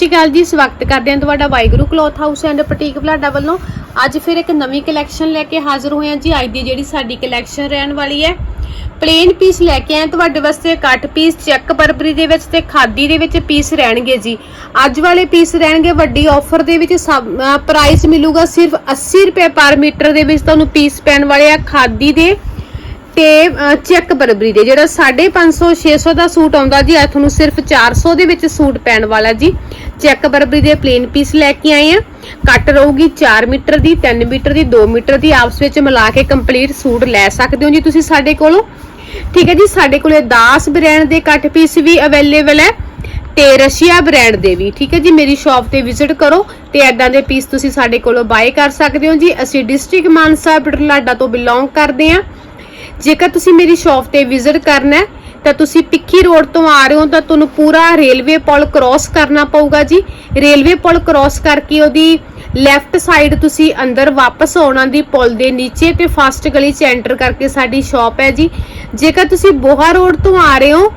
ਸ਼੍ਰੀ ਅਕਾਲ ਜੀ, ਸਵਾਗਤ ਕਰਦੇ ਹਾਂ ਤੁਹਾਡਾ Waheguru cloth house and boutique ਬਲਾਡਾ ਵੱਲੋਂ। ਅੱਜ ਫਿਰ ਇੱਕ ਨਵੀਂ ਕਲੈਕਸ਼ਨ ਲੈ ਕੇ ਹਾਜ਼ਰ ਹੋਏ ਹਾਂ ਜੀ। ਅੱਜ ਦੀ ਜਿਹੜੀ ਸਾਡੀ ਕਲੈਕਸ਼ਨ ਰਹਿਣ ਵਾਲੀ ਹੈ ਪਲੇਨ ਪੀਸ ਲੈ ਕੇ ਆਏ ਤੁਹਾਡੇ ਵਾਸਤੇ ਕੱਟ ਪੀਸ ਚੈੱਕ ਬਰਬਰੀ ਦੇ ਵਿੱਚ ਤੇ ਖਾਦੀ ਦੇ ਵਿੱਚ ਪੀਸ ਰਹਿਣਗੇ ਜੀ। ਅੱਜ ਵਾਲੇ ਪੀਸ ਰਹਿਣਗੇ, ਵੱਡੀ ਆਫਰ ਦੇ ਵਿੱਚ ਪ੍ਰਾਈਸ ਮਿਲੂਗਾ ਸਿਰਫ 80 ਰੁਪਏ ਪਰ ਮੀਟਰ ਦੇ ਵਿੱਚ ਤੁਹਾਨੂੰ ਪੀਸ ਪੈਣ ਵਾਲੇ ਆ ਖਾਦੀ ਦੇ ਤੇ ਚੈੱਕ ਬਰਬਰੀ ਦੇ। ਜਿਹੜਾ 550 600 ਦਾ ਸੂਟ ਆਉਂਦਾ ਜੀ, ਇਹ ਤੁਹਾਨੂੰ ਸਿਰਫ 400 ਦੇ ਵਿੱਚ ਸੂਟ ਪੈਣ ਵਾਲਾ ਜੀ। ਚੈੱਕ ਬਰਬਰੀ ਦੇ ਪਲੇਨ ਪੀਸ ਲੈ ਕੇ ਆਏ ਆ। ਕੱਟ ਰਹੂਗੀ 4 ਮੀਟਰ ਦੀ 3 ਮੀਟਰ ਦੀ 2 ਮੀਟਰ ਦੀ। ਆਪਸ ਵਿੱਚ ਮਿਲਾ ਕੇ ਕੰਪਲੀਟ ਸੂਟ ਲੈ ਸਕਦੇ ਹੋ ਜੀ ਤੁਸੀਂ ਸਾਡੇ ਕੋਲੋਂ। ਠੀਕ ਹੈ ਜੀ, ਸਾਡੇ ਕੋਲੇ 10 ਬ੍ਰਾਂਡ ਦੇ ਕੱਟ ਪੀਸ ਵੀ ਅਵੇਲੇਬਲ ਹੈ ਤੇ ਰਸ਼ੀਆ ਬ੍ਰਾਂਡ ਦੇ ਵੀ। ਠੀਕ ਹੈ ਜੀ, ਮੇਰੀ ਸ਼ਾਪ ਤੇ ਵਿਜ਼ਿਟ ਕਰੋ ਤੇ ਐਦਾਂ ਦੇ ਪੀਸ ਤੁਸੀਂ ਸਾਡੇ ਕੋਲੋਂ ਬਾਏ ਕਰ ਸਕਦੇ ਹੋ ਜੀ। ਅਸੀਂ ਡਿਸਟ੍ਰਿਕਟ ਮਾਨਸਾ ਬਟਲਾਡਾ ਤੋਂ ਬਿਲੋਂਗ ਕਰਦੇ ਹਾਂ। ਜੇਕਰ ਤੁਸੀਂ ਮੇਰੀ ਸ਼ਾਪ ਤੇ ਵਿਜ਼ਿਟ ਕਰਨਾ ਹੈ ਤਾਂ ਤੁਸੀਂ ਪਿੱਖੀ ਰੋਡ ਤੋਂ ਆ ਰਹੇ ਹੋ ਤਾਂ ਤੁਹਾਨੂੰ ਪੂਰਾ ਰੇਲਵੇ ਪੁਲ ਕ੍ਰਾਸ ਕਰਨਾ ਪਊਗਾ ਜੀ। ਰੇਲਵੇ ਪੁਲ ਕ੍ਰਾਸ ਕਰਕੇ ਉਹਦੀ ਲੈਫਟ ਸਾਈਡ ਤੁਸੀਂ ਅੰਦਰ ਵਾਪਸ ਆਉਣਾ ਦੀ ਪੁਲ ਦੇ ਨੀਚੇ ਤੇ ਫਸਟ ਗਲੀ 'ਚ ਐਂਟਰ ਕਰਕੇ ਸਾਡੀ ਸ਼ਾਪ ਹੈ ਜੀ। ਜੇਕਰ ਤੁਸੀਂ ਬੋਹਾ ਰੋਡ ਤੋਂ ਆ ਰਹੇ ਹੋ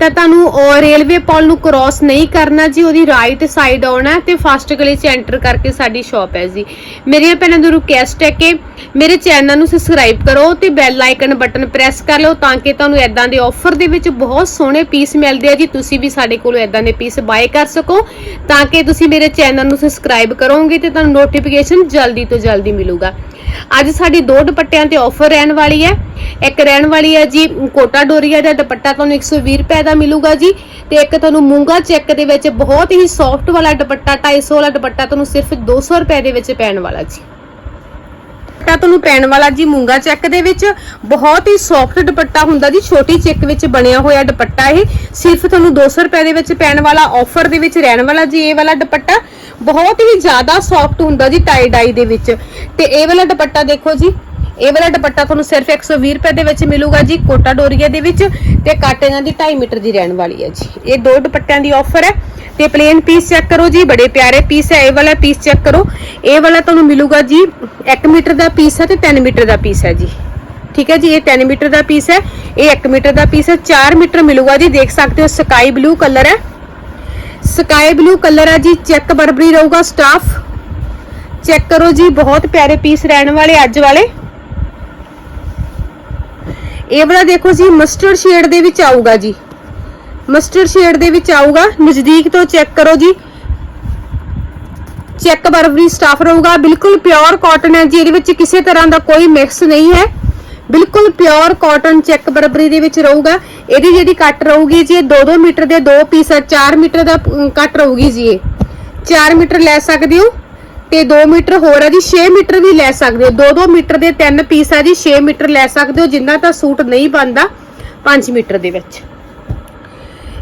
ਤਾਂ ਤੁਹਾਨੂੰ ਰੇਲਵੇ ਪੁਲ ਨੂੰ ਕ੍ਰਾਸ ਨਹੀਂ ਕਰਨਾ ਜੀ, ਉਹਦੀ ਰਾਈਟ ਸਾਈਡ ਆਉਣਾ ਹੈ ਤੇ ਫਸਟ ਗਲੀ 'ਚ ਐਂਟਰ ਕਰਕੇ ਸਾਡੀ ਸ਼ਾਪ ਹੈ ਜੀ। ਮੇਰੀਆਂ ਭੈਣਾਂ ਨੂੰ ਰਿਕੁਐਸਟ ਹੈ ਕਿ ਮੇਰੇ ਚੈਨਲ ਨੂੰ ਸਬਸਕ੍ਰਾਈਬ ਕਰੋ ਤੇ ਬੈਲ ਆਈਕਨ ਬਟਨ ਪ੍ਰੈਸ ਕਰ ਲਓ ਤਾਂ ਕਿ ਤੁਹਾਨੂੰ ਐਦਾਂ ਦੇ ਆਫਰ ਦੇ ਵਿੱਚ ਬਹੁਤ ਸੋਹਣੇ ਪੀਸ ਮਿਲਦੇ ਆ ਜੀ। ਤੁਸੀਂ ਵੀ ਸਾਡੇ ਕੋਲੋਂ ਐਦਾਂ ਦੇ ਪੀਸ ਬਾਏ ਕਰ ਸਕੋ ਤਾਂ ਕਿ ਤੁਸੀਂ ਮੇਰੇ ਚੈਨਲ ਨੂੰ ਸਬਸਕ੍ਰਾਈਬ ਕਰੋਗੇ ਤੇ ਤੁਹਾਨੂੰ ਨੋਟੀਫਿਕੇਸ਼ਨ ਜਲਦੀ ਤੋਂ ਜਲਦੀ ਮਿਲੂਗਾ। ਅੱਜ ਸਾਡੀ ਦੋ ਦੁਪੱਟਿਆਂ ਤੇ ਆਫਰ ਰਹਿਣ ਵਾਲੀ ਹੈ। ਇੱਕ ਰਹਿਣ ਵਾਲੀ ਹੈ ਜੀ ਕੋਟਾ ਡੋਰੀਆ ਦਾ ਦੁਪੱਟਾ ਤੁਹਾਨੂੰ 120 ਰੁਪਏ ਦਾ ਮਿਲੂਗਾ ਜੀ। ਤੇ ਇੱਕ ਤੁਹਾਨੂੰ ਮੂੰਗਾ ਚੈੱਕ ਦੇ ਵਿੱਚ ਬਹੁਤ ਹੀ ਸੌਫਟ ਵਾਲਾ ਦੁਪੱਟਾ 250 ਵਾਲਾ ਦੁਪੱਟਾ ਤੁਹਾਨੂੰ ਸਿਰਫ 200 ਰੁਪਏ ਦੇ ਵਿੱਚ ਪੈਣ ਵਾਲਾ ਜੀ। ਦੁਪੱਟਾ ਤੁਹਾਨੂੰ ਪੈਣ ਵਾਲਾ ਜੀ ਮੂੰਗਾ ਚੈੱਕ ਦੇ ਵਿੱਚ। ਬਹੁਤ ਹੀ ਸੌਫਟ ਦੁਪੱਟਾ ਹੁੰਦਾ ਜੀ, ਛੋਟੀ ਚੈੱਕ ਵਿੱਚ ਬਣਿਆ ਹੋਇਆ ਦੁਪੱਟਾ ਇਹ। ਸਿਰਫ ਤੁਹਾਨੂੰ 200 ਰੁਪਏ ਦੇ ਵਿੱਚ ਪੈਣ ਵਾਲਾ ਆਫਰ ਦੇ ਵਿੱਚ ਰਹਿਣ ਵਾਲਾ ਜੀ ਇਹ ਵਾਲਾ ਦੁਪੱਟਾ। ਬਹੁਤ ਹੀ ਜ਼ਿਆਦਾ ਸੌਫਟ ਹੁੰਦਾ ਜੀ ਟਾਈ ਡਾਈ ਦੇ ਵਿੱਚ। ਤੇ ਇਹ ਵਾਲਾ ਦੁਪੱਟਾ ਦੇਖੋ ਜੀ ਇਹ ਵਾਲਾ ਦੁਪੱਟਾ ਤੁਹਾਨੂੰ ਸਿਰਫ 120 ਰੁਪਏ ਦੇ ਵਿੱਚ ਮਿਲੂਗਾ ਜੀ, ਕੋਟਾ ਡੋਰੀਆ ਦੇ ਵਿੱਚ ਤੇ ਕੱਟ ਇਹਨਾਂ ਦੀ 2.5 ਮੀਟਰ ਦੀ ਰਹਿਣ ਵਾਲੀ ਹੈ ਜੀ। ਇਹ ਦੋ ਦੁਪੱਟਿਆਂ ਦੀ ਆਫਰ ਹੈ ਤੇ ਪਲੇਨ ਪੀਸ ਚੈੱਕ ਕਰੋ ਜੀ, ਬੜੇ ਪਿਆਰੇ ਪੀਸ ਹੈ, ਇਹ ਵਾਲਾ ਪੀਸ ਚੈੱਕ ਕਰੋ। ਇਹ ਵਾਲਾ ਤੁਹਾਨੂੰ ਮਿਲੂਗਾ ਜੀ 1 ਮੀਟਰ ਦਾ ਪੀਸ ਹੈ ਤੇ 3 ਮੀਟਰ ਦਾ ਪੀਸ ਹੈ ਜੀ। ਠੀਕ ਹੈ ਜੀ, ਇਹ 3 ਮੀਟਰ ਦਾ ਪੀਸ ਹੈ, ਇਹ 1 ਮੀਟਰ ਦਾ ਪੀਸ ਹੈ 4 ਮੀਟਰ ਮਿਲੂਗਾ ਜੀ, ਦੇਖ ਸਕਦੇ ਹੋ ਸਕਾਈ ਬਲੂ ਕਲਰ ਹੈ। ਸਕਾਈ ਬਲੂ ਕਲਰ ਹੈ ਜੀ ਚੈੱਕ ਬਰਬਰੀ ਰਹੂਗਾ ਸਟਾਫ ਚੈੱਕ ਕਰੋ ਜੀ, ਬਹੁਤ ਪਿਆਰੇ ਪੀਸ ਰਹਿਣ ਵਾਲੇ, ਅੱਜ ਵਾਲੇ। ਇਹ ਵਾਲਾ ਦੇਖੋ ਜੀ ਮਸਟਰਡ ਸ਼ੇਡ ਦੇ ਵਿੱਚ ਆਊਗਾ ਜੀ। ਮਸਟਰਡ ਸ਼ੇਡ ਦੇ ਵਿੱਚ ਆਊਗਾ। ਨਜ਼ਦੀਕ ਤੋਂ ਚੈੱਕ ਕਰੋ ਜੀ। ਚੈੱਕ ਬਰਬਰੀ ਸਟਾਫ ਰਹੂਗਾ। ਬਿਲਕੁਲ ਪਿਓਰ ਕਾਟਨ ਹੈ ਜੀ, ਇਹਦੇ ਵਿੱਚ ਕਿਸੇ ਤਰ੍ਹਾਂ ਦਾ ਕੋਈ ਮਿਕਸ ਨਹੀਂ ਹੈ। ਬਿਲਕੁਲ ਪਿਓਰ ਕਾਟਨ ਚੈੱਕ ਬਰਬਰੀ ਦੇ ਵਿੱਚ ਰਹੂਗਾ। ਇਹਦੀ ਜਿਹੜੀ ਕੱਟ ਰਹੂਗੀ ਜੀ, ਇਹ 2-2 ਮੀਟਰ ਦੇ, ਦੋ ਪੀਸ ਹੈ। 4 ਮੀਟਰ ਦਾ ਕੱਟ ਰਹੂਗੀ ਜੀ ਇਹ। 4 ਮੀਟਰ ਲੈ ਸਕਦੇ ਹੋ। ਤੇ 2 ਮੀਟਰ ਹੋਰ ਹੈ ਜੀ 6 ਮੀਟਰ ਵੀ ਲੈ ਸਕਦੇ ਹੋ। 2-2 ਮੀਟਰ ਦੇ ਤਿੰਨ ਪੀਸ ਹੈ ਜੀ 6 ਮੀਟਰ ਲੈ ਸਕਦੇ ਹੋ। ਜਿੰਨਾ ਤਾਂ ਸੂਟ ਨਹੀਂ ਬਣਦਾ 5 ਮੀਟਰ ਦੇ ਵਿੱਚ।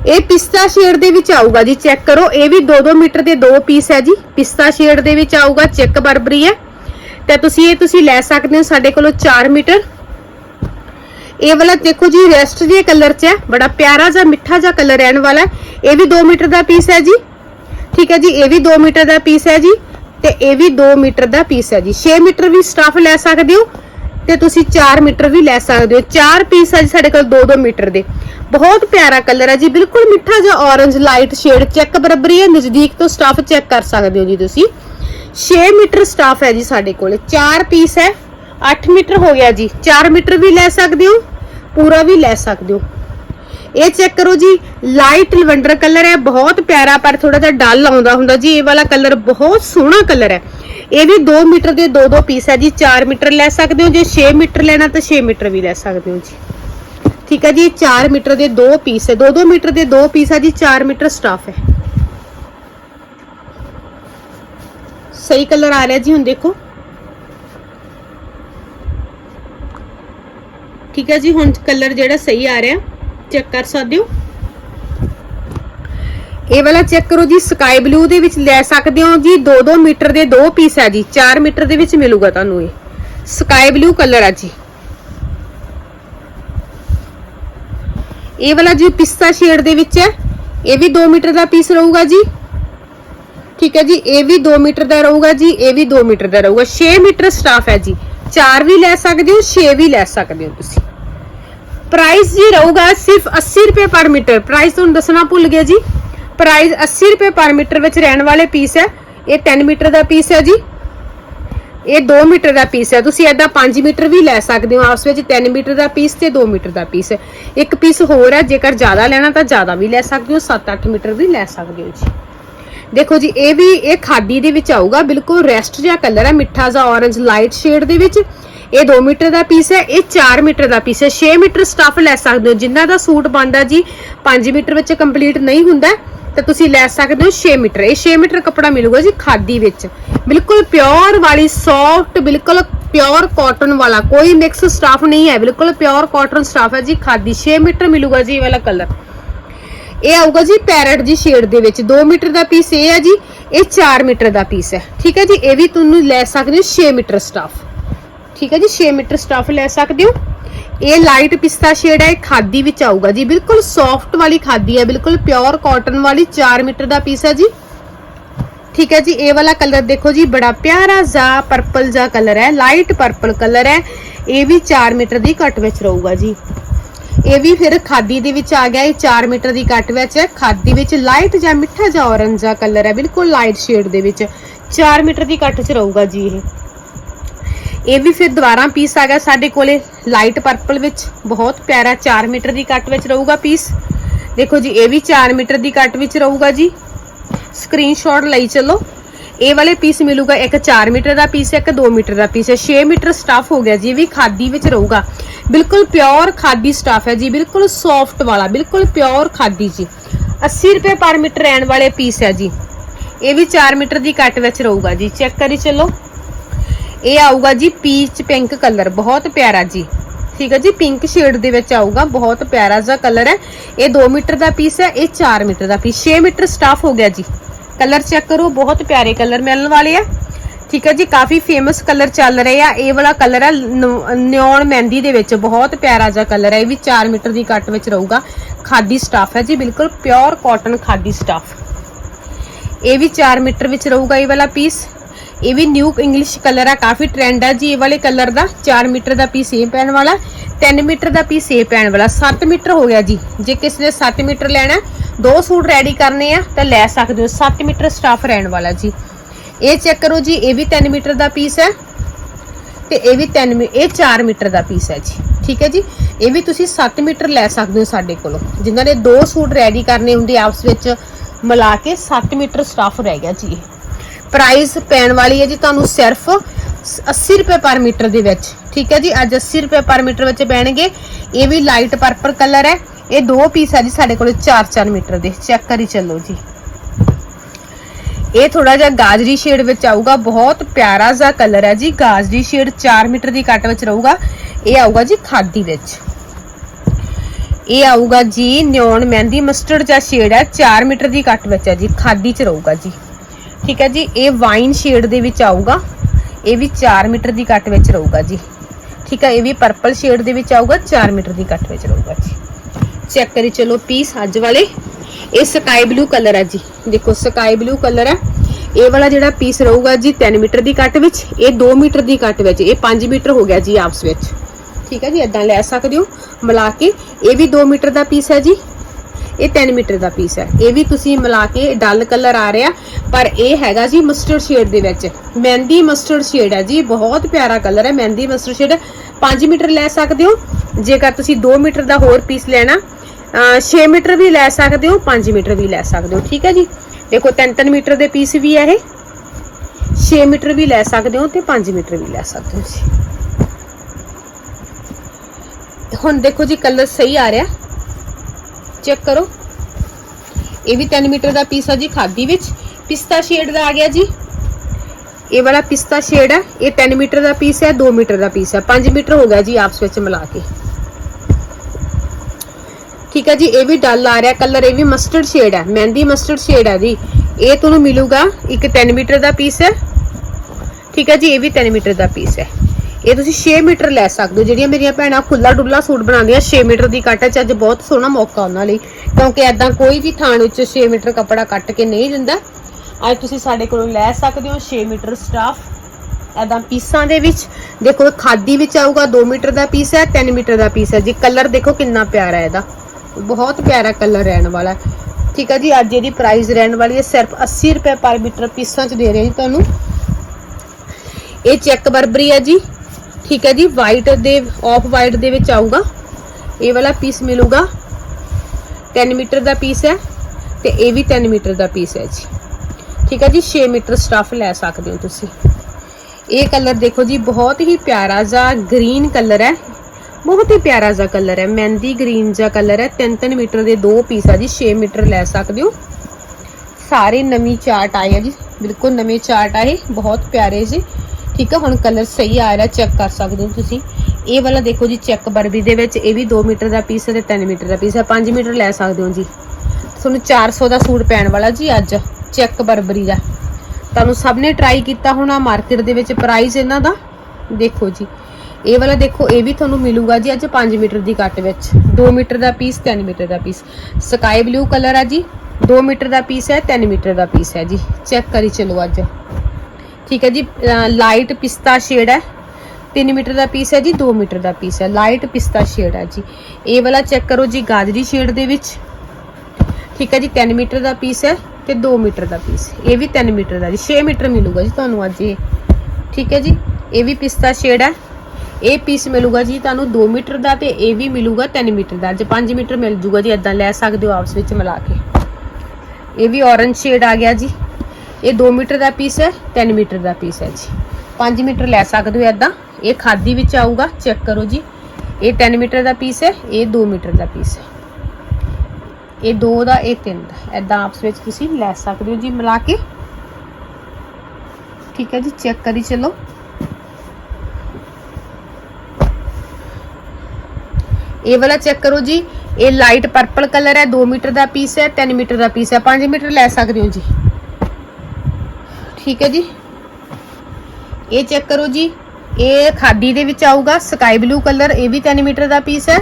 ਇਹ ਪਿਸਤਾ ਸ਼ੇਡ ਦੇ ਵਿੱਚ ਆਊਗਾ ਜੀ, ਚੈੱਕ ਕਰੋ। ਇਹ ਵੀ 2-2 ਮੀਟਰ ਦੇ ਦੋ ਪੀਸ ਹੈ ਜੀ। ਪਿਸਤਾ ਸ਼ੇਡ ਦੇ ਵਿੱਚ ਆਊਗਾ, ਚੈੱਕ ਬਰਬਰੀ ਹੈ। ਤੇ ਤੁਸੀਂ ਇਹ ਤੁਸੀਂ ਲੈ ਸਕਦੇ ਹੋ ਸਾਡੇ ਕੋਲੋਂ 4 ਮੀਟਰ। ਇਹ ਵਾਲਾ ਦੇਖੋ ਜੀ, ਰੈਸਟ ਦੇ ਕਲਰ 'ਚ ਹੈ। ਬੜਾ ਪਿਆਰਾ ਜਿਹਾ, ਮਿੱਠਾ ਜਿਹਾ ਕਲਰ ਰਹਿਣ ਵਾਲਾ ਇਹ ਵੀ 2 ਮੀਟਰ ਦਾ ਪੀਸ ਹੈ ਜੀ। ਠੀਕ ਹੈ ਜੀ, ਇਹ ਵੀ 2 ਮੀਟਰ ਦਾ ਪੀਸ ਹੈ ਜੀ। ਤੇ ਇਹ ਵੀ 2 ਮੀਟਰ ਦਾ ਪੀਸ ਹੈ ਜੀ। 6 ਮੀਟਰ ਵੀ ਸਟਾਫ ਲੈ ਸਕਦੇ ਹੋ ਤੇ ਤੁਸੀਂ 4 ਮੀਟਰ ਵੀ ਲੈ ਸਕਦੇ ਹੋ। 4 ਪੀਸ ਹੈ ਜੀ ਸਾਡੇ ਕੋਲ 2-2 ਮੀਟਰ ਦੇ। ਬਹੁਤ ਪਿਆਰਾ ਕਲਰ ਹੈ ਜੀ। ਬਿਲਕੁਲ ਮਿੱਠਾ ਜਿਹਾ ਔਰੰਜ ਲਾਈਟ ਸ਼ੇਡ ਚੈੱਕ ਬਰਾਬਰੀ ਹੈ ਨਜ਼ਦੀਕ ਤੋਂ ਸਟਾਫ ਚੈੱਕ ਕਰ ਸਕਦੇ ਹੋ ਜੀ ਤੁਸੀਂ। 6 ਮੀਟਰ ਸਟਾਫ ਹੈ ਜੀ ਸਾਡੇ ਕੋਲ। 4 ਪੀਸ ਹੈ। 8 ਮੀਟਰ ਹੋ ਗਿਆ ਜੀ। 4 ਮੀਟਰ ਵੀ ਲੈ ਸਕਦੇ ਹੋ। ਪੂਰਾ ਵੀ ਲੈ ਸਕਦੇ ਹੋ। ਇਹ ਚੈੱਕ ਕਰੋ ਜੀ ਲਾਈਟ ਲਵੈਂਡਰ ਕਲਰ ਹੈ, ਬਹੁਤ ਪਿਆਰਾ, ਪਰ ਥੋੜਾ ਜਿਹਾ ਡਲ ਆਉਂਦਾ ਹੁੰਦਾ ਜੀ, ਇਹ ਵਾਲਾ ਕਲਰ ਬਹੁਤ ਸੋਹਣਾ ਕਲਰ ਹੈ। ਇਹ ਵੀ 2 ਮੀਟਰ ਦੇ ਦੋ ਦੋ ਪੀਸ ਹੈ ਜੀ 4 ਮੀਟਰ ਲੈ ਸਕਦੇ ਹੋ, ਜੇ 6 ਮੀਟਰ ਲੈਣਾ ਤਾਂ 6 ਮੀਟਰ ਵੀ ਲੈ ਸਕਦੇ ਹੋ ਜੀ। ਠੀਕ ਹੈ ਜੀ 4 ਮੀਟਰ ਦੇ ਦੋ ਪੀਸ ਹੈ 2-2 ਮੀਟਰ ਦੇ ਦੋ ਪੀਸ ਹੈ ਜੀ 4 ਮੀਟਰ ਸਟਾਫ ਹੈ। ਸਹੀ ਕਲਰ ਆ ਰਿਹਾ ਜੀ, ਹੁਣ ਦੇਖੋ। ਠੀਕ ਹੈ ਜੀ, ਹੁਣ ਕਲਰ ਜਿਹੜਾ ਸਹੀ ਆ ਰਿਹਾ। ਚੈੱਕ ਕਰ ਸਕਦੇ ਹੋ? ਇਹ ਵਾਲਾ ਚੈੱਕ ਕਰੋ ਜੀ ਸਕਾਈ ਬਲੂ ਦੇ ਵਿੱਚ ਲੈ ਸਕਦੇ ਹੋ ਜੀ। 2-2 ਮੀਟਰ ਦੇ ਦੋ ਪੀਸ ਹੈ ਜੀ। 4 ਮੀਟਰ ਦੇ ਵਿੱਚ ਮਿਲੂਗਾ ਤੁਹਾਨੂੰ ਇਹ। ਸਕਾਈ ਬਲੂ ਕਲਰ ਹੈ ਜੀ। ਇਹ ਵਾਲਾ ਜੀ ਪਿਸਤਾ ਸ਼ੇਡ ਦੇ ਵਿੱਚ ਹੈ, ਇਹ ਵੀ 2 ਮੀਟਰ ਦਾ ਪੀਸ ਰਹੂਗਾ ਜੀ। ਠੀਕ ਹੈ ਜੀ, ਇਹ ਵੀ 2 ਮੀਟਰ ਦਾ ਰਹੂਗਾ ਜੀ, ਇਹ ਵੀ 2 ਮੀਟਰ ਦਾ ਰਹੂਗਾ। 6 ਮੀਟਰ ਸਟਾਫ ਹੈ ਜੀ। 4 ਵੀ ਲੈ ਸਕਦੇ ਹੋ 6 ਵੀ ਲੈ ਸਕਦੇ ਹੋ ਤੁਸੀਂ। ਪ੍ਰਾਈਸ ਜੀ ਰਹੂਗਾ ਸਿਰਫ 80 ਰੁਪਏ ਪਰ ਮੀਟਰ। ਪ੍ਰਾਈਸ ਤੁਹਾਨੂੰ ਦੱਸਣਾ ਭੁੱਲ ਗਿਆ ਜੀ। ਪ੍ਰਾਈਸ 80 ਰੁਪਏ ਪਰ ਮੀਟਰ ਵਿੱਚ ਰਹਿਣ ਵਾਲੇ ਪੀਸ ਹੈ। ਇਹ 3 ਮੀਟਰ ਦਾ ਪੀਸ ਹੈ ਜੀ। ਇਹ 2 ਮੀਟਰ ਦਾ ਪੀਸ ਹੈ। ਤੁਸੀਂ ਐਦਾਂ 5 ਮੀਟਰ ਵੀ ਲੈ ਸਕਦੇ ਹੋ ਆਪਸ ਵਿੱਚ। 3 ਮੀਟਰ ਦਾ ਪੀਸ ਤੇ 2 ਮੀਟਰ ਦਾ ਪੀਸ ਇੱਕ ਪੀਸ ਹੋਰ ਹੈ। ਜੇਕਰ ਜ਼ਿਆਦਾ ਲੈਣਾ ਤਾਂ ਜ਼ਿਆਦਾ ਵੀ ਲੈ ਸਕਦੇ ਹੋ। 7-8 ਮੀਟਰ ਵੀ ਲੈ ਸਕਦੇ ਹੋ ਜੀ। ਦੇਖੋ ਜੀ, ਇਹ ਵੀ ਇਹ ਖਾਦੀ ਦੇ ਵਿੱਚ ਆਊਗਾ। ਬਿਲਕੁਲ ਰੈਸਟ ਜਿਹਾ ਕਲਰ ਹੈ। ਮਿੱਠਾ ਜਿਹਾ orange ਲਾਈਟ ਸ਼ੇਡ ਦੇ ਵਿੱਚ। ਇਹ 2 ਮੀਟਰ ਦਾ ਪੀਸ ਹੈ, ਇਹ 4 ਮੀਟਰ ਦਾ ਪੀਸ ਹੈ। 6 ਮੀਟਰ ਸਟੱਫ ਲੈ ਸਕਦੇ ਹੋ। ਜਿਨ੍ਹਾਂ ਦਾ ਸੂਟ ਬਣਦਾ ਜੀ 5 ਮੀਟਰ ਵਿੱਚ ਕੰਪਲੀਟ ਨਹੀਂ ਹੁੰਦਾ, ਤਾਂ ਤੁਸੀਂ ਲੈ ਸਕਦੇ ਹੋ 6 ਮੀਟਰ। ਇਹ 6 ਮੀਟਰ ਕੱਪੜਾ ਮਿਲੂਗਾ ਜੀ ਖਾਦੀ ਵਿੱਚ। ਬਿਲਕੁਲ ਪਿਓਰ ਵਾਲੀ ਸੌਫਟ ਬਿਲਕੁਲ ਪਿਓਰ ਕਾਟਨ ਵਾਲਾ। ਕੋਈ ਮਿਕਸ ਸਟੱਫ ਨਹੀਂ ਹੈ। ਬਿਲਕੁਲ ਪਿਓਰ ਕਾਟਨ ਸਟੱਫ ਹੈ ਜੀ, ਖਾਦੀ। 6 ਮੀਟਰ ਮਿਲੂਗਾ ਜੀ ਇਹ ਵਾਲਾ ਕਲਰ ਇਹ ਆਊਗਾ ਜੀ ਪੈਰਟ ਜੀ ਸ਼ੇਡ ਦੇ ਵਿੱਚ। 2 ਮੀਟਰ ਦਾ ਪੀਸ ਇਹ ਹੈ ਜੀ, ਇਹ 4 ਮੀਟਰ ਦਾ ਪੀਸ ਹੈ। ਠੀਕ ਹੈ ਜੀ? ਇਹ ਵੀ ਤੁਹਾਨੂੰ ਲੈ ਸਕਦੇ ਹੋ 6 ਮੀਟਰ ਸਟੱਫ ਠੀਕ ਹੈ ਜੀ 6 ਮੀਟਰ ਸਟੱਫ ਲੈ ਸਕਦੇ ਹੋ। ਇਹ ਲਾਈਟ ਪਿਸਤਾ ਸ਼ੇਡ ਹੈ, ਇਹ ਖਾਦੀ ਵਿੱਚ ਆਊਗਾ ਜੀ। ਬਿਲਕੁਲ ਸੌਫਟ ਵਾਲੀ ਖਾਦੀ ਹੈ, ਬਿਲਕੁਲ ਪਿਓਰ ਕਾਟਨ ਵਾਲੀ 4 ਮੀਟਰ ਦਾ ਪੀਸ ਹੈ ਜੀ। ਠੀਕ ਹੈ ਜੀ, ਇਹ ਵਾਲਾ ਕਲਰ ਦੇਖੋ ਜੀ, ਬੜਾ ਪਿਆਰਾ ਜਾ ਪਰਪਲ ਜਾ ਕਲਰ ਹੈ ਲਾਈਟ ਪਰਪਲ ਕਲਰ ਹੈ। ਇਹ ਵੀ 4 ਮੀਟਰ ਦੀ ਕੱਟ ਵਿੱਚ ਰਹੂਗਾ ਜੀ। ਇਹ ਵੀ ਫਿਰ ਖਾਦੀ ਦੇ ਵਿੱਚ ਆ ਗਿਆ, ਇਹ 4 ਮੀਟਰ ਦੀ ਕੱਟ ਵਿੱਚ ਹੈ। ਖਾਦੀ ਵਿੱਚ ਲਾਈਟ ਜਾਂ ਮਿੱਠਾ ਜਾਂ ਔਰੰਜ ਜਾਂ ਕਲਰ ਹੈ, ਬਿਲਕੁਲ ਲਾਈਟ ਸ਼ੇਡ ਦੇ ਵਿੱਚ। 4 ਮੀਟਰ ਦੀ ਕੱਟ 'ਚ ਰਹੂਗਾ ਜੀ ਇਹ। ਇਹ ਵੀ ਫਿਰ ਦੁਬਾਰਾ ਪੀਸ ਆ ਗਿਆ ਸਾਡੇ ਕੋਲੇ ਲਾਈਟ ਪਰਪਲ ਵਿੱਚ। ਬਹੁਤ ਪਿਆਰਾ 4 ਮੀਟਰ ਦੀ ਕੱਟ ਵਿੱਚ ਰਹੂਗਾ ਪੀਸ ਦੇਖੋ ਜੀ, ਇਹ ਵੀ 4 ਮੀਟਰ ਦੀ ਕੱਟ ਵਿੱਚ ਰਹੂਗਾ ਜੀ। ਸਕਰੀਨਸ਼ਾਟ ਲਈ ਚੱਲੋ। ਇਹ ਵਾਲੇ ਪੀਸ ਮਿਲੂਗਾ, ਇੱਕ 4 ਮੀਟਰ ਦਾ ਪੀਸ ਹੈ ਇੱਕ 2 ਮੀਟਰ ਦਾ ਪੀਸ ਹੈ 6 ਮੀਟਰ ਸਟਫ ਹੋ ਗਿਆ ਜੀ, ਇਹ ਵੀ ਖਾਦੀ ਵਿੱਚ ਰਹੂਗਾ। ਬਿਲਕੁਲ ਪਿਓਰ ਖਾਦੀ ਸਟਫ ਹੈ ਜੀ, ਬਿਲਕੁਲ ਸੌਫਟ ਵਾਲਾ, ਬਿਲਕੁਲ ਪਿਓਰ ਖਾਦੀ ਜੀ। 80 ਰੁਪਏ ਪਰ ਮੀਟਰ ਰਹਿਣ ਵਾਲੇ ਪੀਸ ਹੈ ਜੀ। ਇਹ ਵੀ 4 ਮੀਟਰ ਦੀ ਕੱਟ ਵਿੱਚ ਰਹੂਗਾ ਜੀ। ਚੈੱਕ ਕਰੀ ਚੱਲੋ। ਇਹ ਆਊਗਾ ਜੀ ਪੀਚ ਪਿੰਕ ਕਲਰ ਬਹੁਤ ਪਿਆਰਾ ਜੀ। ਠੀਕ ਹੈ ਜੀ ਪਿੰਕ ਸ਼ੇਡ ਦੇ ਵਿੱਚ ਆਊਗਾ, ਬਹੁਤ ਪਿਆਰਾ ਜਿਹਾ ਕਲਰ ਹੈ। ਇਹ 2 ਮੀਟਰ ਦਾ ਪੀਸ ਹੈ, ਇਹ 4 ਮੀਟਰ ਦਾ ਪੀਸ 6 ਮੀਟਰ ਸਟਾਫ ਹੋ ਗਿਆ ਜੀ। ਕਲਰ ਚੈੱਕ ਕਰੋ, ਬਹੁਤ ਪਿਆਰੇ ਕਲਰ ਮਿਲਣ ਵਾਲੇ ਆ। ਠੀਕ ਹੈ ਜੀ, ਕਾਫੀ ਫੇਮਸ ਕਲਰ ਚੱਲ ਰਹੇ ਆ। ਇਹ ਵਾਲਾ ਕਲਰ ਹੈ ਨਿਓਨ ਮਹਿੰਦੀ ਦੇ ਵਿੱਚ ਬਹੁਤ ਪਿਆਰਾ ਜਿਹਾ ਕਲਰ ਹੈ। ਇਹ ਵੀ 4 ਮੀਟਰ ਦੀ ਕੱਟ ਵਿੱਚ ਰਹੂਗਾ। ਖਾਦੀ ਸਟਾਫ ਹੈ ਜੀ, ਬਿਲਕੁਲ ਪਿਓਰ ਕਾਟਨ ਖਾਦੀ ਸਟਾਫ ਇਹ ਵੀ 4 ਮੀਟਰ ਵਿੱਚ ਰਹੂਗਾ ਇਹ ਵਾਲਾ ਪੀਸ ਇਹ ਵੀ ਨਿਊ ਇੰਗਲਿਸ਼ ਕਲਰ ਆ, ਕਾਫੀ ਟ੍ਰੈਂਡ ਆ ਜੀ, ਇਹ ਵਾਲੇ ਕਲਰ ਦਾ 4 ਮੀਟਰ ਦਾ ਪੀਸ ਇਹ ਪੈਣ ਵਾਲਾ 3 ਮੀਟਰ ਦਾ ਪੀਸ ਇਹ ਪੈਣ ਵਾਲਾ 7 ਮੀਟਰ ਹੋ ਗਿਆ ਜੀ। ਜੇ ਕਿਸੇ ਨੇ 7 ਮੀਟਰ ਲੈਣਾ, ਦੋ ਸੂਟ ਰੈਡੀ ਕਰਨੇ ਆ, ਤਾਂ ਲੈ ਸਕਦੇ ਹੋ 7 ਮੀਟਰ ਸਟਾਫ ਰਹਿਣ ਵਾਲਾ ਜੀ। ਇਹ ਚੈੱਕ ਕਰੋ ਜੀ, ਇਹ ਵੀ 3 ਮੀਟਰ ਦਾ ਪੀਸ ਹੈ, ਤੇ ਇਹ ਵੀ 3 ਇਹ 4 ਮੀਟਰ ਦਾ ਪੀਸ ਹੈ ਜੀ। ਠੀਕ ਹੈ ਜੀ? ਇਹ ਵੀ ਤੁਸੀਂ 7 ਮੀਟਰ ਲੈ ਸਕਦੇ ਹੋ ਸਾਡੇ ਕੋਲੋਂ। ਜਿਨ੍ਹਾਂ ਨੇ ਦੋ ਸੂਟ ਰੈਡੀ ਕਰਨੇ ਹੁੰਦੇ, ਆਪਸ ਵਿੱਚ ਮਿਲਾ ਕੇ 7 ਮੀਟਰ ਸਟਾਫ ਰਹਿ ਗਿਆ ਜੀ ਪ੍ਰਾਈਸ ਪੈਣ ਵਾਲੀ ਹੈ ਜੀ ਤੁਹਾਨੂੰ ਸਿਰਫ 80 ਰੁਪਏ ਪਰ ਮੀਟਰ ਦੇ ਵਿੱਚ। ਠੀਕ ਹੈ ਜੀ, ਅੱਜ 80 ਰੁਪਏ ਪਰ ਮੀਟਰ ਵਿੱਚ ਪੈਣਗੇ। ਇਹ ਵੀ ਲਾਈਟ ਪਰਪਲ ਕਲਰ ਹੈ। ਇਹ ਦੋ ਪੀਸ ਹੈ ਜੀ ਸਾਡੇ ਕੋਲ 4-4 ਮੀਟਰ ਦੇ। ਚੈੱਕ ਕਰੀ ਚੱਲੋ ਜੀ। ਇਹ ਥੋੜਾ ਜਿਹਾ ਗਾਜਰੀ ਸ਼ੇਡ ਵਿੱਚ ਆਊਗਾ। ਬਹੁਤ ਪਿਆਰਾ ਜਿਹਾ ਕਲਰ ਹੈ ਜੀ। ਗਾਜਰੀ ਸ਼ੇਡ 4 ਮੀਟਰ ਦੀ ਕੱਟ ਵਿੱਚ ਰਹੂਗਾ। ਇਹ ਆਊਗਾ ਜੀ ਖਾਦੀ ਵਿੱਚ। ਇਹ ਆਊਗਾ ਜੀ ਨਿਓਨ ਮਹਿੰਦੀ ਮਸਟਰਡ ਜਿਹਾ ਸ਼ੇਡ ਹੈ। 4 ਮੀਟਰ ਦੀ ਕੱਟ ਵਿੱਚ ਹੈ ਜੀ। ਖਾਦੀ ਚ ਰਹੂਗਾ ਜੀ। ਠੀਕ ਹੈ ਜੀ, ਇਹ ਵਾਈਨ ਸ਼ੇਡ ਦੇ ਵਿੱਚ ਆਊਗਾ। ਇਹ ਵੀ 4 ਮੀਟਰ ਦੀ ਕੱਟ ਵਿੱਚ ਰਹੂਗਾ ਜੀ। ਠੀਕ ਹੈ, ਇਹ ਵੀ ਪਰਪਲ ਸ਼ੇਡ ਦੇ ਵਿੱਚ ਆਊਗਾ 4 ਮੀਟਰ ਦੀ ਕੱਟ ਵਿੱਚ ਰਹੂਗਾ ਜੀ। ਚੈੱਕ ਕਰੀ ਚਲੋ ਪੀਸ ਅੱਜ ਵਾਲੇ। ਇਹ ਸਕਾਈ ਬਲੂ ਕਲਰ ਹੈ ਜੀ। ਦੇਖੋ ਸਕਾਈ ਬਲੂ ਕਲਰ ਹੈ। ਇਹ ਵਾਲਾ ਜਿਹੜਾ ਪੀਸ ਰਹੂਗਾ ਜੀ 3 ਮੀਟਰ ਦੀ ਕੱਟ ਵਿੱਚ, ਇਹ 2 ਮੀਟਰ ਦੀ ਕੱਟ ਵਿੱਚ, ਇਹ 5 ਮੀਟਰ ਹੋ ਗਿਆ ਜੀ ਆਪਸ ਵਿੱਚ। ਠੀਕ ਹੈ ਜੀ ਇਦਾਂ ਲੈ ਸਕਦੇ ਹੋ। ਮਿਲਾ ਕੇ ਇਹ ਵੀ 2 ਮੀਟਰ ਦਾ ਪੀਸ ਹੈ ਜੀ। ਇਹ 3 ਮੀਟਰ ਦਾ ਪੀਸ ਹੈ। ਇਹ ਵੀ ਤੁਸੀਂ ਮਿਲਾ ਕੇ ਡਲ ਕਲਰ ਆ ਰਿਹਾ, ਪਰ ਇਹ ਹੈਗਾ ਜੀ ਮਸਟਰਡ ਸ਼ੇਡ ਦੇ ਵਿੱਚ। ਮਹਿੰਦੀ ਮਸਟਰਡ ਸ਼ੇਡ ਹੈ ਜੀ, ਬਹੁਤ ਪਿਆਰਾ ਕਲਰ ਹੈ ਮਹਿੰਦੀ ਮਸਟਰਡ ਸ਼ੇਡ 5 ਮੀਟਰ ਲੈ ਸਕਦੇ ਹੋ। ਜੇਕਰ ਤੁਸੀਂ 2 ਮੀਟਰ ਦਾ ਹੋਰ ਪੀਸ ਲੈਣਾ 6 ਮੀਟਰ ਵੀ ਲੈ ਸਕਦੇ ਹੋ 5 ਮੀਟਰ ਵੀ ਲੈ ਸਕਦੇ ਹੋ। ਠੀਕ ਹੈ ਜੀ? ਦੇਖੋ 3-3 ਮੀਟਰ ਦੇ ਪੀਸ ਵੀ ਹੈ ਇਹ। 6 ਮੀਟਰ ਵੀ ਲੈ ਸਕਦੇ ਹੋ ਤੇ 5 ਮੀਟਰ ਵੀ ਲੈ ਸਕਦੇ ਹੋ ਜੀ। ਹੁਣ ਦੇਖੋ ਜੀ ਕਲਰ ਸਹੀ ਆ ਰਿਹਾ। ਚੈੱਕ ਕਰੋ। ਇਹ ਵੀ 3 ਮੀਟਰ ਦਾ ਪੀਸ ਆ ਜੀ ਖਾਦੀ ਵਿੱਚ। ਪਿਸਤਾ ਸ਼ੇਡ ਦਾ ਆ ਗਿਆ ਜੀ। ਇਹ ਵਾਲਾ ਪਿਸਤਾ ਸ਼ੇਡ ਹੈ ਇਹ 3 ਮੀਟਰ ਦਾ ਪੀਸ ਹੈ 2 ਮੀਟਰ ਦਾ ਪੀਸ ਹੈ 5 ਮੀਟਰ ਹੋ ਗਿਆ ਜੀ ਆਪਸ ਵਿੱਚ ਮਿਲਾ ਕੇ। ਠੀਕ ਹੈ ਜੀ, ਇਹ ਵੀ ਡਲ ਆ ਰਿਹਾ। ਕਲਰ ਇਹ ਵੀ ਮਸਟਰਡ ਸ਼ੇਡ ਹੈ ਮਹਿੰਦੀ ਮਸਟਰਡ ਸ਼ੇਡ ਹੈ ਜੀ। ਇਹ ਤੁਹਾਨੂੰ ਮਿਲੂਗਾ ਇੱਕ 3 ਮੀਟਰ ਦਾ ਪੀਸ ਹੈ ਠੀਕ ਹੈ ਜੀ, ਇਹ ਵੀ 3 ਮੀਟਰ ਦਾ ਪੀਸ ਹੈ ਇਹ ਤੁਸੀਂ 6 ਮੀਟਰ ਲੈ ਸਕਦੇ ਹੋ। ਜਿਹੜੀਆਂ ਮੇਰੀਆਂ ਭੈਣਾਂ ਖੁੱਲਾ ਡੁੱਲਾ ਸੂਟ ਬਣਾਉਂਦੀਆਂ 6 ਮੀਟਰ ਦੀ ਕੱਟ ਹੈ ਚ ਅੱਜ ਬਹੁਤ ਸੋਹਣਾ ਮੌਕਾ ਉਹਨਾਂ ਲਈ। ਕਿਉਂਕਿ ਐਦਾਂ ਕੋਈ ਵੀ ਥਾਣ ਵਿੱਚ 6 ਮੀਟਰ ਕੱਪੜਾ ਕੱਟ ਕੇ ਨਹੀਂ ਦਿੰਦਾ। ਅੱਜ ਤੁਸੀਂ ਸਾਡੇ ਕੋਲੋਂ ਲੈ ਸਕਦੇ ਹੋ 6 ਮੀਟਰ ਸਟਾਫ। ਐਦਾਂ ਪੀਸਾਂ ਦੇ ਵਿੱਚ, ਦੇਖੋ ਖਾਦੀ ਵਿੱਚ ਆਊਗਾ 2 ਮੀਟਰ ਦਾ ਪੀਸ ਹੈ 3 ਮੀਟਰ ਦਾ ਪੀਸ ਹੈ। ਜੀ ਕਲਰ ਦੇਖੋ ਕਿੰਨਾ ਪਿਆਰਾ ਹੈ ਇਹਦਾ। ਬਹੁਤ ਪਿਆਰਾ ਕਲਰ ਰਹਿਣ ਵਾਲਾ ਠੀਕ ਹੈ ਜੀ, ਅੱਜ ਇਹਦੀ ਪ੍ਰਾਈਸ ਰਹਿਣ ਵਾਲੀ ਹੈ ਸਿਰਫ 80 ਰੁਪਏ ਪਰ ਮੀਟਰ ਪੀਸਾਂ ਚ ਦੇ ਰਹੇ ਜੀ ਤੁਹਾਨੂੰ। ਇਹ ਚੈੱਕ ਬਰਬਰੀ ਹੈ ਜੀ। ਠੀਕ ਹੈ ਜੀ ਵਾਈਟ ਦੇ ਆਫ ਵਾਈਟ ਦੇ ਵਿੱਚ ਆਊਗਾ। ਇਹ ਵਾਲਾ ਪੀਸ ਮਿਲੂਗਾ। 10 ਮੀਟਰ ਦਾ ਪੀਸ ਹੈ ਤੇ ਇਹ ਵੀ 3 ਮੀਟਰ ਦਾ ਪੀਸ ਹੈ ਜੀ। ਠੀਕ ਹੈ ਜੀ 6 ਮੀਟਰ ਸਟਫ ਲੈ ਸਕਦੇ ਹੋ ਤੁਸੀਂ। ਇਹ ਕਲਰ ਦੇਖੋ ਜੀ, ਬਹੁਤ ਹੀ ਪਿਆਰਾ ਜਿਹਾ ਗ੍ਰੀਨ ਕਲਰ ਹੈ। ਬਹੁਤ ਹੀ ਪਿਆਰਾ ਜਿਹਾ ਕਲਰ ਹੈ। ਮਹਿੰਦੀ ਗ੍ਰੀਨ ਜਿਹਾ ਕਲਰ ਹੈ। 3-3 ਮੀਟਰ ਦੇ ਦੋ ਪੀਸ ਆ ਜੀ 6 ਮੀਟਰ ਲੈ ਸਕਦੇ ਹੋ। ਸਾਰੇ ਨਵੀਂ ਚਾਰਟ ਆਏ ਆ ਜੀ। ਬਿਲਕੁਲ ਨਵੇਂ ਚਾਰਟ ਆਏ ਬਹੁਤ ਪਿਆਰੇ ਜੀ। ਠੀਕ ਆ, ਹੁਣ ਕਲਰ ਸਹੀ ਆ ਰਿਹਾ ਚੈੱਕ ਕਰ ਸਕਦੇ ਹੋ ਤੁਸੀਂ। ਇਹ ਵਾਲਾ ਦੇਖੋ ਜੀ ਚੈੱਕ ਬਰਬੀ ਦੇ ਵਿੱਚ, ਇਹ ਵੀ 2 ਮੀਟਰ ਦਾ ਪੀਸ ਹੈ ਤੇ 3 ਮੀਟਰ ਦਾ ਪੀਸ ਹੈ 5 ਮੀਟਰ ਲੈ ਸਕਦੇ ਹੋ ਜੀ। ਤੁਹਾਨੂੰ 400 ਦਾ ਸੂਟ ਪੈਣ ਵਾਲਾ ਜੀ ਅੱਜ। ਚੈੱਕ ਬਰਬਰੀ ਦਾ। ਤੁਹਾਨੂੰ ਸਭ ਨੇ ਟਰਾਈ ਕੀਤਾ ਹੋਣਾ ਮਾਰਕੀਟ ਦੇ ਵਿੱਚ ਪ੍ਰਾਈਸ ਇਹਨਾਂ ਦਾ। ਦੇਖੋ ਜੀ। ਇਹ ਵਾਲਾ ਦੇਖੋ, ਇਹ ਵੀ ਤੁਹਾਨੂੰ ਮਿਲੂਗਾ ਜੀ ਅੱਜ 5 ਮੀਟਰ ਦੀ ਕੱਟ ਵਿੱਚ। 2 ਮੀਟਰ ਦਾ ਪੀਸ 3 ਮੀਟਰ ਦਾ ਪੀਸ ਸਕਾਈ ਬਲੂ ਕਲਰ ਆ ਜੀ। 2 ਮੀਟਰ ਦਾ ਪੀਸ ਹੈ 3 ਮੀਟਰ ਦਾ ਪੀਸ ਹੈ ਜੀ। ਚੈੱਕ ਕਰੀ ਚਲੋ ਅੱਜ। ਠੀਕ ਹੈ ਜੀ ਲਾਈਟ ਪਿਸਤਾ ਸ਼ੇਡ ਹੈ। 3 ਮੀਟਰ ਦਾ ਪੀਸ ਹੈ ਜੀ 2 ਮੀਟਰ ਦਾ ਪੀਸ ਹੈ। ਲਾਈਟ ਪਿਸਤਾ ਸ਼ੇਡ ਹੈ ਜੀ। ਇਹ ਵਾਲਾ ਚੈੱਕ ਕਰੋ ਜੀ ਗਾਜਰੀ ਸ਼ੇਡ ਦੇ ਵਿੱਚ। ਠੀਕ ਹੈ ਜੀ 3 ਮੀਟਰ ਦਾ ਪੀਸ ਹੈ ਤੇ 2 ਮੀਟਰ ਦਾ ਪੀਸ ਇਹ ਵੀ 3 ਮੀਟਰ ਦਾ ਜੀ 6 ਮੀਟਰ ਮਿਲੂਗਾ ਜੀ ਤੁਹਾਨੂੰ ਅੱਜ ਇਹ। ਠੀਕ ਹੈ ਜੀ, ਇਹ ਵੀ ਪਿਸਤਾ ਸ਼ੇਡ ਹੈ। ਇਹ ਪੀਸ ਮਿਲੂਗਾ ਜੀ ਤੁਹਾਨੂੰ 2 ਮੀਟਰ ਦਾ ਤੇ ਇਹ ਵੀ ਮਿਲੂਗਾ 3 ਮੀਟਰ ਦਾ। ਜੇ 5 ਮੀਟਰ ਮਿਲ ਜੂਗਾ ਜੀ ਇਦਾਂ ਲੈ ਸਕਦੇ ਹੋ ਆਪਸ ਵਿੱਚ ਮਿਲਾ ਕੇ। ਇਹ ਵੀ ਔਰੰਜ ਸ਼ੇਡ ਆ ਗਿਆ ਜੀ। ਇਹ 2 ਮੀਟਰ ਦਾ ਪੀਸ ਹੈ 3 ਮੀਟਰ ਦਾ ਪੀਸ ਹੈ ਜੀ। 5 ਮੀਟਰ ਲੈ ਸਕਦੇ ਹੋ ਇਦਾਂ ਇਹ ਖਾਦੀ ਵਿੱਚ ਆਊਗਾ, ਚੈੱਕ ਕਰੋ ਜੀ। ਇਹ 3 ਮੀਟਰ ਦਾ ਪੀਸ ਹੈ, ਇਹ 2 ਮੀਟਰ ਦਾ ਪੀਸ ਹੈ। ਇਹ 2 ਦਾ, ਇਹ 3 ਦਾ। ਇਦਾਂ ਆਪਸ ਵਿੱਚ ਤੁਸੀਂ ਲੈ ਸਕਦੇ ਹੋ ਜੀ ਮਿਲਾ ਕੇ। ਠੀਕ ਹੈ ਜੀ, ਚੈੱਕ ਕਰੀ ਚਲੋ। ਇਹ ਵਾਲਾ ਚੈੱਕ ਕਰੋ ਜੀ। ਇਹ ਲਾਈਟ ਪਰਪਲ ਕਲਰ ਹੈ 2 ਮੀਟਰ ਦਾ ਪੀਸ ਹੈ 3 ਮੀਟਰ ਦਾ ਪੀਸ ਹੈ। 5 ਮੀਟਰ ਲੈ ਸਕਦੇ ਹੋ ਜੀ। ਠੀਕ ਹੈ ਜੀ। ਇਹ ਚੈੱਕ ਕਰੋ ਜੀ। ਇਹ ਖਾਦੀ ਦੇ ਵਿੱਚ ਆਊਗਾ। ਸਕਾਈ ਬਲੂ ਕਲਰ ਇਹ ਵੀ 3 ਮੀਟਰ ਦਾ ਪੀਸ ਹੈ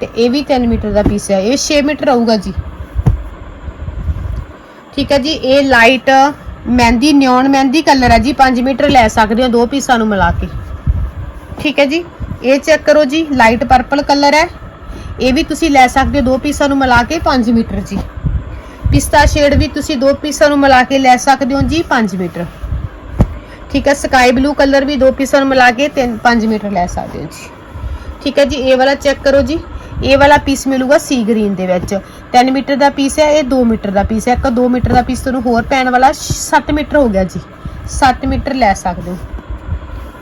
ਤੇ ਇਹ ਵੀ 3 ਮੀਟਰ ਦਾ ਪੀਸ ਹੈ। ਇਹ 6 ਮੀਟਰ ਆਊਗਾ ਜੀ। ਠੀਕ ਹੈ ਜੀ। ਇਹ light mehndi neon mehndi colour ਹੈ ਜੀ। 5 ਮੀਟਰ ਲੈ ਸਕਦੇ ਹੋ ਦੋ ਪੀਸਾਂ ਨੂੰ ਮਿਲਾ ਕੇ। ਠੀਕ ਹੈ ਜੀ। ਇਹ ਚੈੱਕ ਕਰੋ ਜੀ। ਲਾਈਟ ਪਰਪਲ ਕਲਰ ਹੈ। ਇਹ ਵੀ ਤੁਸੀਂ ਲੈ ਸਕਦੇ ਹੋ ਦੋ ਪੀਸਾਂ ਨੂੰ ਮਿਲਾ ਕੇ 5 ਮੀਟਰ ਜੀ। ਪਿਸਤਾ ਸ਼ੇਡ ਵੀ ਤੁਸੀਂ ਦੋ ਪੀਸਾਂ ਨੂੰ ਮਿਲਾ ਕੇ ਲੈ ਸਕਦੇ ਹੋ ਜੀ 5 ਮੀਟਰ। ਠੀਕ ਹੈ ਸਕਾਈ ਬਲੂ ਕਲਰ ਵੀ ਦੋ ਪੀਸਾਂ ਨੂੰ ਮਿਲਾ ਕੇ 3 5 ਮੀਟਰ ਲੈ ਸਕਦੇ ਹੋ ਜੀ। ਠੀਕ ਹੈ ਜੀ, ਇਹ ਵਾਲਾ ਚੈੱਕ ਕਰੋ ਜੀ। ਇਹ ਵਾਲਾ ਪੀਸ ਮਿਲੂਗਾ ਸੀ ਗ੍ਰੀਨ ਦੇ ਵਿੱਚ। 3 ਮੀਟਰ ਦਾ ਪੀਸ ਹੈ, ਇਹ 2 ਮੀਟਰ ਦਾ ਪੀਸ ਹੈ। ਇੱਕ 2 ਮੀਟਰ ਦਾ ਪੀਸ ਤੁਹਾਨੂੰ ਹੋਰ ਪੈਣ ਵਾਲਾ 7 ਮੀਟਰ ਹੋ ਗਿਆ ਜੀ। 7 ਮੀਟਰ ਲੈ ਸਕਦੇ ਹੋ।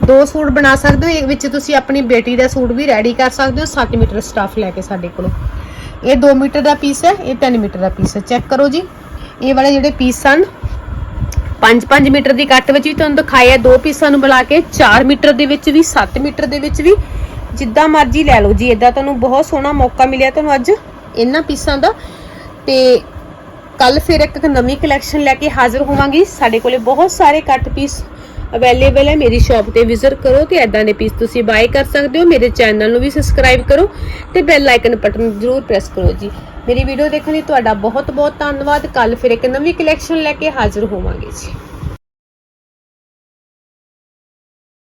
ਦੋ ਸੂਟ ਬਣਾ ਸਕਦੇ ਹੋ, ਇਹ ਵਿੱਚ ਤੁਸੀਂ ਆਪਣੀ ਬੇਟੀ ਦਾ ਸੂਟ ਵੀ ਰੈਡੀ ਕਰ ਸਕਦੇ ਹੋ 7 ਮੀਟਰ ਸਟਾਫ ਲੈ ਕੇ ਸਾਡੇ ਕੋਲੋਂ। ਇਹ 2 ਮੀਟਰ ਦਾ ਪੀਸ ਹੈ, ਇਹ 3 ਮੀਟਰ ਦਾ ਪੀਸ ਹੈ। ਚੈੱਕ ਕਰੋ ਜੀ। ਇਹ ਵਾਲੇ ਜਿਹੜੇ ਪੀਸ ਹਨ 5-5 ਮੀਟਰ ਦੀ ਕੱਟ ਵਿੱਚ ਵੀ ਤੁਹਾਨੂੰ ਦਿਖਾਇਆ ਦੋ ਪੀਸਾਂ ਨੂੰ ਮਿਲਾ ਕੇ 4 ਮੀਟਰ ਦੇ ਵਿੱਚ ਵੀ 7 ਮੀਟਰ ਦੇ ਵਿੱਚ ਵੀ। ਜਿੱਦਾਂ ਮਰਜ਼ੀ ਲੈ ਲਓ ਜੀ ਇਦਾਂ ਤੁਹਾਨੂੰ ਬਹੁਤ ਸੋਹਣਾ ਮੌਕਾ ਮਿਲਿਆ ਤੁਹਾਨੂੰ ਅੱਜ ਇਹਨਾਂ ਪੀਸਾਂ ਦਾ। ਤੇ ਕੱਲ ਫਿਰ ਇੱਕ ਨਵੀਂ ਕਲੈਕਸ਼ਨ ਲੈ ਕੇ ਹਾਜ਼ਰ ਹੋਵਾਂਗੀ। ਸਾਡੇ ਕੋਲੇ ਬਹੁਤ ਸਾਰੇ ਕੱਟ ਪੀਸ ਅਵੇਲੇਬਲ ਹੈ, ਮੇਰੀ ਸ਼ਾਪ ਤੇ ਵਿਜ਼ਿਟ ਕਰੋ ਤੇ ਐਦਾਂ ਦੇ ਪੀਸ ਤੁਸੀਂ ਬਾਏ ਕਰ ਸਕਦੇ ਹੋ। ਮੇਰੇ ਚੈਨਲ ਨੂੰ ਵੀ ਸਬਸਕ੍ਰਾਈਬ ਕਰੋ ਤੇ ਬੈਲ ਆਈਕਨ ਬਟਨ ਜ਼ਰੂਰ ਪ੍ਰੈਸ ਕਰੋ ਜੀ। ਮੇਰੀ ਵੀਡੀਓ ਦੇਖਣ ਲਈ ਤੁਹਾਡਾ ਬਹੁਤ ਬਹੁਤ ਧੰਨਵਾਦ। ਕੱਲ ਫਿਰ ਇੱਕ ਨਵੀਂ ਕਲੈਕਸ਼ਨ ਲੈ ਕੇ ਹਾਜ਼ਰ ਹੋਵਾਂਗੇ ਜੀ।